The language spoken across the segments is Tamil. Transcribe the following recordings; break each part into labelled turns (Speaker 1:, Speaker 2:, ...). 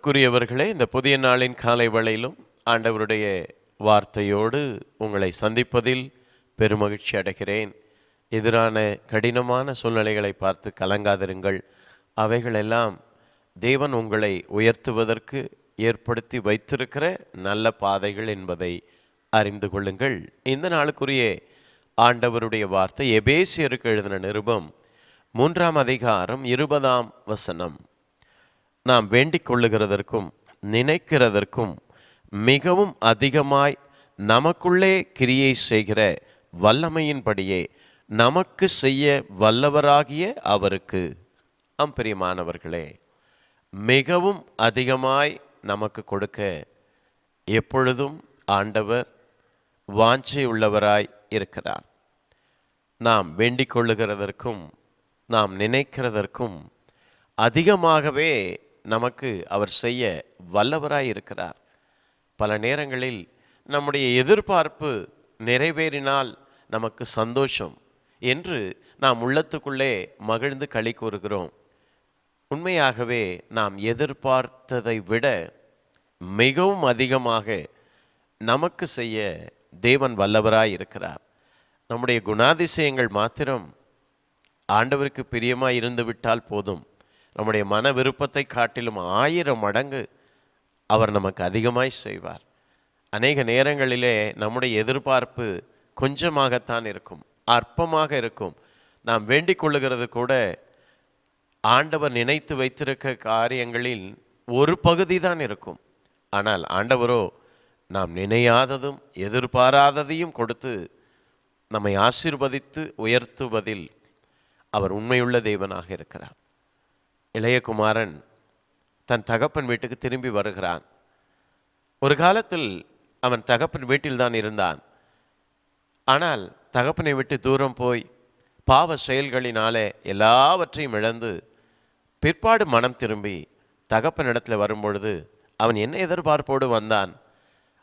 Speaker 1: அன்புக்குரியவர்களே இந்த புதிய நாளின் காலை வேளையிலும் ஆண்டவருடைய வார்த்தையோடு உங்களை சந்திப்பதில் பெருமகிழ்ச்சி அடைகிறேன். எதிரான கடினமான சூழ்நிலைகளை பார்த்து கலங்காதிருங்கள். அவைகளெல்லாம் தேவன் உங்களை உயர்த்துவதற்கு ஏற்படுத்தி வைத்திருக்கிற நல்ல பாதைகள் என்பதை அறிந்து கொள்ளுங்கள். இந்த நாளுக்குரிய ஆண்டவருடைய வார்த்தை எபேசியருக்கு எழுதின நிருபம் மூன்றாம் அதிகாரம் இருபதாம் வசனம். நாம் வேண்டிக் கொள்ளுகிறதற்கும் நினைக்கிறதற்கும் மிகவும் அதிகமாய் நமக்குள்ளே கிரியை செய்கிற வல்லமையின்படியே நமக்கு செய்ய வல்லவராகிய அவருக்கு. அம்பிரியமானவர்களே மிகவும் அதிகமாய் நமக்கு கொடுக்க எப்பொழுதும் ஆண்டவர் வாஞ்சை உள்ளவராய் இருக்கிறார். நாம் வேண்டிக் கொள்ளுகிறதற்கும் நாம் நினைக்கிறதற்கும் அதிகமாகவே நமக்கு அவர் செய்ய வல்லவராய் இருக்கிறார். பல நேரங்களில் நம்முடைய எதிர்பார்ப்பு நிறைவேறினால் நமக்கு சந்தோஷம் என்று நாம் உள்ளத்துக்குள்ளே மகிழ்ந்து களி கூறுகிறோம். உண்மையாகவே நாம் எதிர்பார்த்ததை விட மிகவும் அதிகமாக நமக்கு செய்ய தேவன் வல்லவராய் இருக்கிறார். நம்முடைய குணாதிசயங்கள் மாத்திரம் ஆண்டவருக்கு பிரியமாக இருந்து விட்டால் போதும். நம்முடைய மன விருப்பத்தை காட்டிலும் ஆயிரம் மடங்கு அவர் நமக்கு அதிகமாய் செய்வார். அநேக நேரங்களிலே நம்முடைய எதிர்பார்ப்பு கொஞ்சமாகத்தான் இருக்கும் அற்பமாக இருக்கும். நாம் வேண்டிக் கொள்ளுகிறது கூட ஆண்டவர் நினைத்து வைத்திருக்க காரியங்களில் ஒரு பகுதி தான் இருக்கும். ஆனால் ஆண்டவரோ நாம் நினையாததும் எதிர்பாராததையும் கொடுத்து நம்மை ஆசிர்வதித்து உயர்த்துவதில் அவர் உண்மையுள்ள தேவனாக இருக்கிறார். இளையகுமாரன் தன் தகப்பன் வீட்டுக்கு திரும்பி வருகிறான். ஒரு காலத்தில் அவன் தகப்பன் வீட்டில்தான் இருந்தான். ஆனால் தகப்பனை விட்டு தூரம் போய் பாவ செயல்களினாலே எல்லாவற்றையும் இழந்து பிற்பாடு மனம் திரும்பி தகப்பனிடத்தில் வரும்பொழுது அவன் என்ன எதிர்பார்ப்போடு வந்தான்?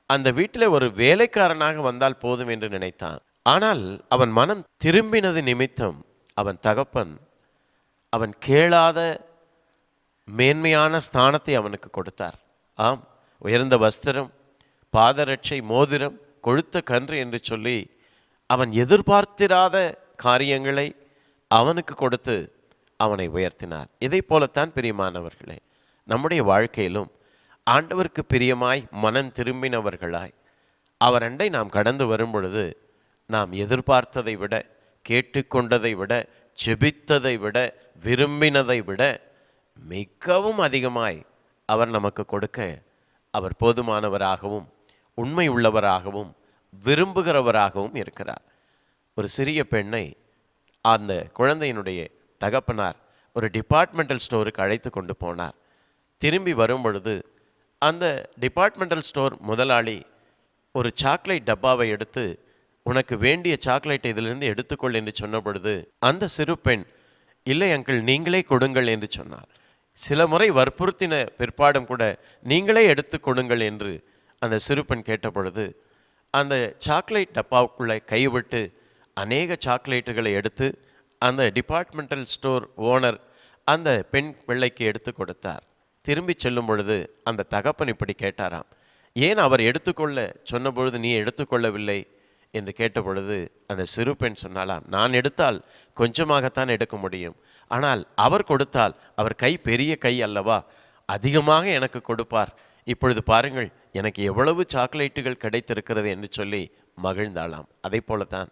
Speaker 1: அந்த வீட்டில் ஒரு வேலைக்காரனாக வந்தால் போதும் என்று நினைத்தான். ஆனால் அவன் மனம் திரும்பினது நிமித்தம் அவன் தகப்பன் அவன் கேளாத மேன்மையான ஸ்தானத்தை அவனுக்கு கொடுத்தார். ஆம் உயர்ந்த வஸ்திரம் பாதரட்சை மோதிரம் கொழுத்த கன்று என்று சொல்லி அவன் எதிர்பார்த்திராத காரியங்களை அவனுக்கு கொடுத்து அவனை உயர்த்தினார். இதை போலத்தான் பிரியமானவர்களே நம்முடைய வாழ்க்கையிலும் ஆண்டவருக்கு பிரியமாய் மனம் திரும்பினவர்களாய் அவர் அண்டை நாம் கடந்து வரும் பொழுது நாம் எதிர்பார்த்ததை விட கேட்டுக்கொண்டதை விட செபித்ததை விட விரும்பினதை விட மிகவும் அதிகமாய் அவர் நமக்கு கொடுக்க அவர் போதுமானவராகவும் உண்மை உள்ளவராகவும் விரும்புகிறவராகவும் இருக்கிறார். ஒரு சிறிய பெண்ணை அந்த குழந்தையினுடைய தகப்பனார் ஒரு டிபார்ட்மெண்டல் ஸ்டோருக்கு அழைத்து கொண்டு போனார். திரும்பி வரும் பொழுது அந்த டிபார்ட்மெண்டல் ஸ்டோர் முதலாளி ஒரு சாக்லேட் டப்பாவை எடுத்து உனக்கு வேண்டிய சாக்லேட் இதிலிருந்து எடுத்துக்கொள் என்று சொன்ன பொழுது அந்த சிறு பெண் இல்லை அங்கிள் நீங்களே கொடுங்கள் என்று சொன்னார். சில முறை வற்புறுத்தின பிற்பாடும் கூட நீங்களே எடுத்து கொடுங்கள் என்று அந்த சிறு பெண் அந்த சாக்லேட் டப்பாவுக்குள்ளே கைவிட்டு அநேக சாக்லேட்டுகளை எடுத்து அந்த டிபார்ட்மெண்டல் ஸ்டோர் ஓனர் அந்த பெண் பிள்ளைக்கு எடுத்து கொடுத்தார். திரும்பி செல்லும் பொழுது அந்த தகப்பன் இப்படி கேட்டாராம் ஏன் அவர் எடுத்துக்கொள்ள சொன்ன பொழுது நீ எடுத்துக்கொள்ளவில்லை என்று கேட்டபொழுது அந்த சிறு பெண் சொன்னாலாம் நான் எடுத்தால் கொஞ்சமாகத்தான் எடுக்க முடியும். ஆனால் அவர் கொடுத்தால் அவர் கை பெரிய கை அல்லவா? அதிகமாக எனக்கு கொடுப்பார். இப்பொழுது பாருங்கள் எனக்கு எவ்வளவு சாக்லேட்டுகள் கிடைத்திருக்கிறது என்று சொல்லி மகிழ்ந்தாளாம். அதே போலத்தான்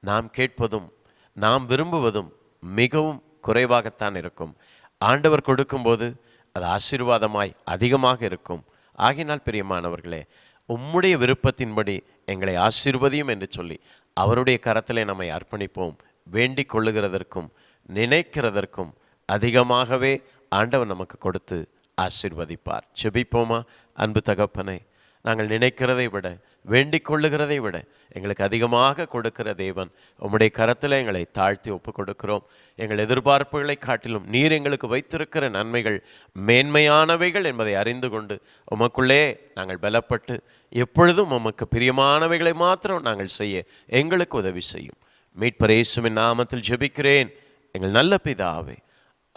Speaker 1: நாம் கேட்பதும் நாம் விரும்புவதும் மிகவும் குறைவாகத்தான் இருக்கும். ஆண்டவர் கொடுக்கும்போது அது ஆசீர்வாதமாய் அதிகமாக இருக்கும். ஆகினால் பிரியமானவர்களே உம்முடைய விருப்பத்தின்படி எங்களை ஆசீர்வதியும் என்று சொல்லி அவருடைய கரத்திலே நம்மை அர்ப்பணிப்போம் வேண்டிக் கொள்ளுகிறதற்கும் நினைக்கிறதற்கும் அதிகமாகவே ஆண்டவர் நமக்கு கொடுத்து ஆசீர்வதிப்பார். செபிப்போமா அன்பு தகப்பனை நாங்கள் நினைக்கிறதை விட வேண்டிக் கொள்ளுகிறதை விட எங்களுக்கு அதிகமாக கொடுக்கிற தேவன் உம்முடைய கரத்தில் எங்களை தாழ்த்தி ஒப்பு கொடுக்கிறோம் எங்கள் எதிர்பார்ப்புகளை காட்டிலும் நீர் எங்களுக்கு வைத்திருக்கிற நன்மைகள் மேன்மையானவைகள் என்பதை அறிந்து கொண்டு உமக்குள்ளே நாங்கள் பலப்பட்டு எப்பொழுதும் உமக்கு பிரியமானவைகளை மாத்திரம் நாங்கள் செய்ய எங்களுக்கு உதவி செய்யும். மீட்பரேசுமின் நாமத்தில் ஜெபிக்கிறேன். எங்கள் நல்ல பிதாவே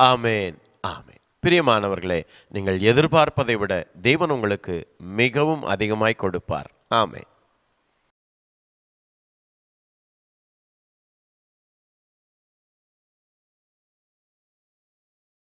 Speaker 1: ஆமேன் ஆமேன். பிரியமானவர்களே நீங்கள் எதிர்பார்ப்பதை விட தேவன் உங்களுக்கு மிகவும் அதிகமாய் கொடுப்பார். ஆமே